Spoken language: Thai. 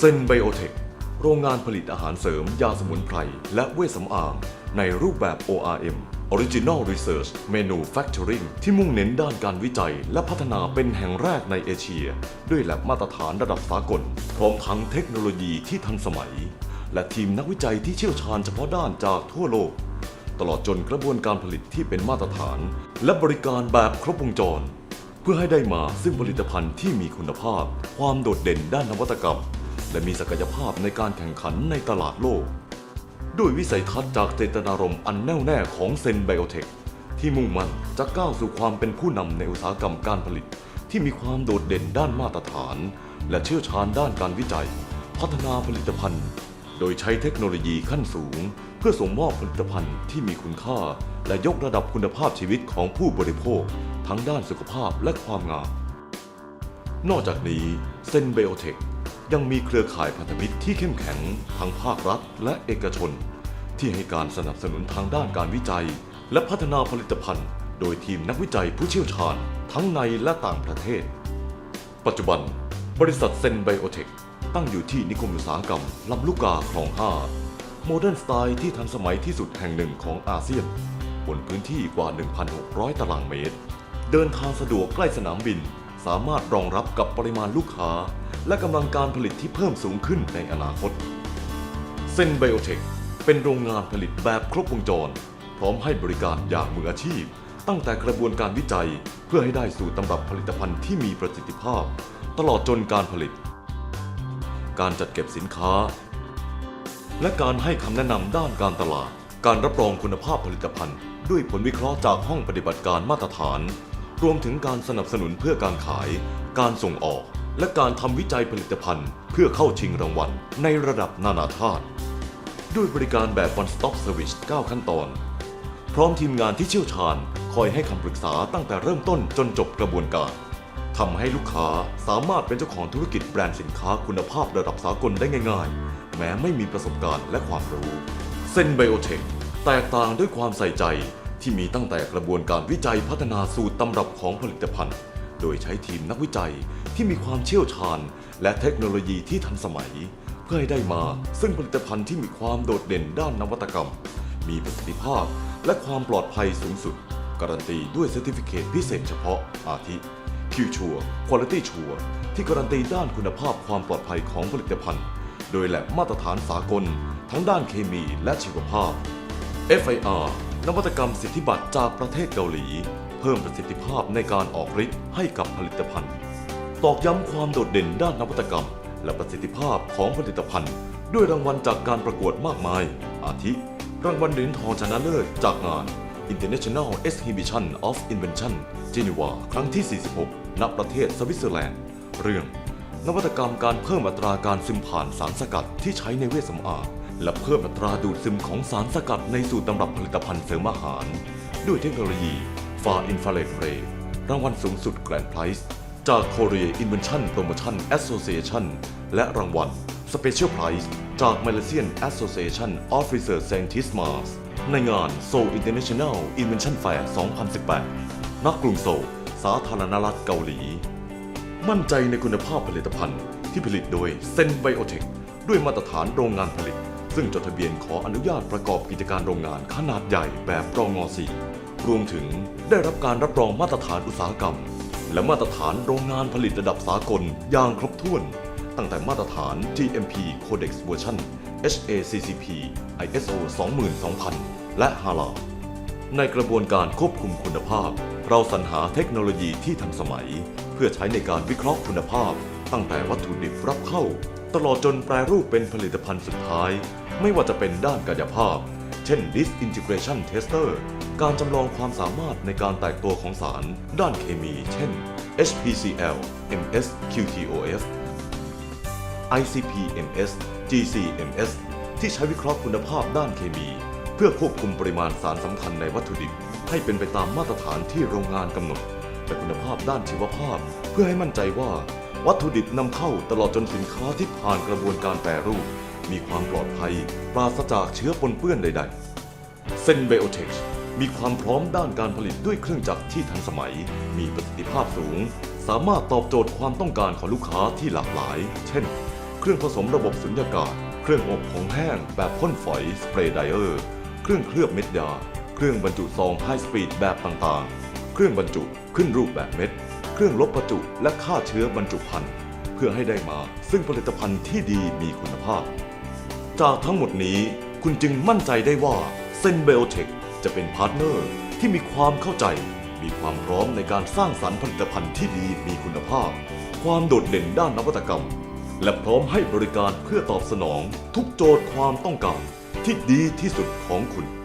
เซนไบโอเทค โรงงานผลิตอาหารเสริม ยาสมุนไพร และเวชสำอางในรูปแบบ ORM Original Research Manufacturing ที่มุ่งเน้นด้านการวิจัย และพัฒนาเป็นแห่งแรกในเอเชีย ด้วยแลบมาตรฐานระดับสากล พร้อมทั้งเทคโนโลยีที่ทันสมัย และทีมนักวิจัยที่เชี่ยวชาญเฉพาะด้านจากทั่วโลก ตลอดจนกระบวนการผลิตที่เป็นมาตรฐาน และบริการแบบครบวงจร เพื่อให้ได้มาซึ่งผลิตภัณฑ์ที่มีคุณภาพ ความโดดเด่นด้านนวัตกรรม และมีศักยภาพในการแข่งขันในตลาดโลก ด้วยวิสัยทัศน์จากเจตนารมณ์อันแน่วแน่ของเซนไบโอเทคที่มุ่งมั่นจะก้าวสู่ความเป็นผู้นำในอุตสาหกรรมการผลิต ที่มีความโดดเด่นด้านมาตรฐาน และเชี่ยวชาญด้านการวิจัย พัฒนาผลิตภัณฑ์ โดยใช้เทคโนโลยีขั้นสูง เพื่อส่งมอบผลิตภัณฑ์ที่มีคุณค่า และยกระดับคุณภาพชีวิตของผู้บริโภค ทั้งด้านสุขภาพและความงามนอกจากนี้เซนเบโอเทค ยังมีเครือข่ายพันธมิตรที่เข้มแข็งทั้งภาครัฐและเอกชน ที่ให้การสนับสนุนทางด้านการวิจัย และพัฒนาผลิตภัณฑ์ โดยทีมนักวิจัยผู้เชี่ยวชาญ ทั้งในและต่างประเทศ ปัจจุบัน บริษัทเซนไบโอเทคตั้งอยู่ที่นิคมอุตสาหกรรมลำลูกกาคลอง5โมเดิร์นสไตล์ที่ทันสมัยที่สุดแห่งหนึ่งของอาเซียน บนพื้นที่กว่า 1,600 ตารางเมตร เดินทางสะดวกใกล้สนามบิน สามารถรองรับกับปริมาณลูกค้า และกำลังการผลิตที่เพิ่มสูงขึ้นในอนาคตเซนไบโอเทคเป็นโรงงานผลิตแบบครบวงจร พร้อมให้บริการอย่างมืออาชีพ ตั้งแต่กระบวนการวิจัยเพื่อให้ได้สู่ตำรับผลิตภัณฑ์ที่มีประสิทธิภาพ ตลอดจนการผลิต การจัดเก็บสินค้า และการให้คำแนะนำด้านการตลาด การรับรองคุณภาพผลิตภัณฑ์ ด้วยผลวิเคราะห์จากห้องปฏิบัติการมาตรฐาน รวมถึงการสนับสนุนเพื่อการขาย การส่งออก และการทำวิจัยผลิตภัณฑ์ เพื่อเข้าชิงรางวัลในระดับนานาชาติ ด้วยบริการแบบ one stop service 9 ขั้นตอน พร้อมทีมงานที่เชี่ยวชาญ คอยให้คำปรึกษาตั้งแต่เริ่มต้นจนจบกระบวนการทำให้ลูกค้าสามารถเป็นเจ้าของธุรกิจแบรนด์สินค้าคุณภาพระดับสากลได้ง่ายๆ แม้ไม่มีประสบการณ์และความรู้ เซนไบโอเทคแตกต่างด้วยความใส่ใจ ที่มีตั้งแต่กระบวนการวิจัยพัฒนาสูตรตำรับของผลิตภัณฑ์ โดยใช้ทีมนักวิจัยที่มีความเชี่ยวชาญ และเทคโนโลยีที่ทันสมัย เพื่อให้ได้มาซึ่งผลิตภัณฑ์ที่มีความโดดเด่นด้านนวัตกรรม มีประสิทธิภาพ และความปลอดภัยสูงสุด การันตีด้วยเซอร์ติฟิเคตพิเศษเฉพาะอาทิ Q-Sure Quality Sure ที่การันตีด้านคุณภาพความปลอดภัยของผลิตภัณฑ์ โดยแหลบมาตรฐานสากล ทั้งด้านเคมีและชีวภาพ FIR นวัตกรรมสิทธิบัตรจากประเทศเกาหลี เพิ่มประสิทธิภาพในการออกฤทธิ์ให้กับผลิตภัณฑ์ ตอกย้ำความโดดเด่นด้านนวัตกรรม และประสิทธิภาพของผลิตภัณฑ์ ด้วยรางวัลจากการประกวดมากมาย อาทิ รางวัลเหรียญทองชนะเลิศจากงาน International Exhibition of Invention Geneva ครั้งที่ 46 ณ ประเทศสวิตเซอร์แลนด์ เรื่อง นวัตกรรมการเพิ่มอัตราการซึมผ่านสารสกัดที่ใช้ในเวชสำอาง และเพิ่มอัตราดูดซึมของสารสกัดในสูตรตำรับผลิตภัณฑ์เสริมอาหาร ด้วยเทคโนโลยี Far Infrared Ray รางวัลสูงสุด Grand Prize จาก Korea Invention Promotion Association และรางวัล Special Prize จาก Malaysian Association of Research Scientists Mars ในงาน Seoul International Invention Fair 2018ณกรุงโซลสาธารณรัฐเกาหลี มั่นใจในคุณภาพผลิตภัณฑ์ที่ผลิตโดยเซนไบโอเทคด้วยมาตรฐานโรงงานผลิต ซึ่งจดทะเบียนขออนุญาตประกอบกิจการโรงงานขนาดใหญ่แบบรองง4รวมถึงได้รับการรับรองมาตรฐานอุตสาหกรรม และมาตรฐานโรงงานผลิตระดับสากลอย่างครบถ้วน ตั้งแต่มาตรฐาน GMP Codex Version HACCP ISO 22000 และ HALA ในกระบวนการควบคุมคุณภาพ เราสรรหาเทคโนโลยีที่ทันสมัย เพื่อใช้ในการวิเคราะห์คุณภาพ ตั้งแต่วัตถุดิบรับเข้า ตลอดจนแปรรูปเป็นผลิตภัณฑ์สุดท้าย ไม่ว่าจะเป็นด้านกายภาพ เช่น Disintegration Tester การจำลองความสามารถในการแตกตัวของสาร ด้านเคมี เช่น HPCl MS QTOF ICP-MS GC-MS ที่ใช้วิเคราะห์คุณภาพด้านเคมี เพื่อควบคุมปริมาณสารสำคัญในวัตถุดิบ ให้เป็นไปตามมาตรฐานที่โรงงานกำหนด และคุณภาพด้านชีวภาพ เพื่อให้มั่นใจว่า วัตถุดิบนำเข้าตลอดจนสินค้าที่ผ่านกระบวนการแปรรูป มีความปลอดภัย ปราศจากเชื้อปนเปื้อนใดๆเซนเบโอเทคมีความพร้อมด้านการผลิตด้วยเครื่องจักรที่ทันสมัย มีประสิทธิภาพสูง สามารถตอบโจทย์ความต้องการของลูกค้าที่หลากหลาย เช่น เครื่องผสมระบบสุญญากาศ เครื่องอบของแห้งแบบพ่นฝอยสเปรย์ไดเออร์ เครื่องเคลือบเม็ดยา เครื่องบรรจุซองไฮสปีดแบบต่างๆ เครื่องบรรจุขึ้นรูปแบบเม็ด เครื่องลบประจุ และฆ่าเชื้อบรรจุภัณฑ์เพื่อให้ได้มาซึ่งผลิตภัณฑ์ที่ดีมีคุณภาพ จากทั้งหมดนี้คุณจึงมั่นใจได้ว่าเซนเบลเทคจะเป็นพาร์ทเนอร์ที่มีความเข้าใจ มีความพร้อมในการสร้างสรรค์ผลิตภัณฑ์ที่ดีมีคุณภาพ ความโดดเด่นด้านนวัตกรรม และพร้อมให้บริการเพื่อตอบสนอง ทุกโจทย์ความต้องการที่ดีที่สุดของคุณ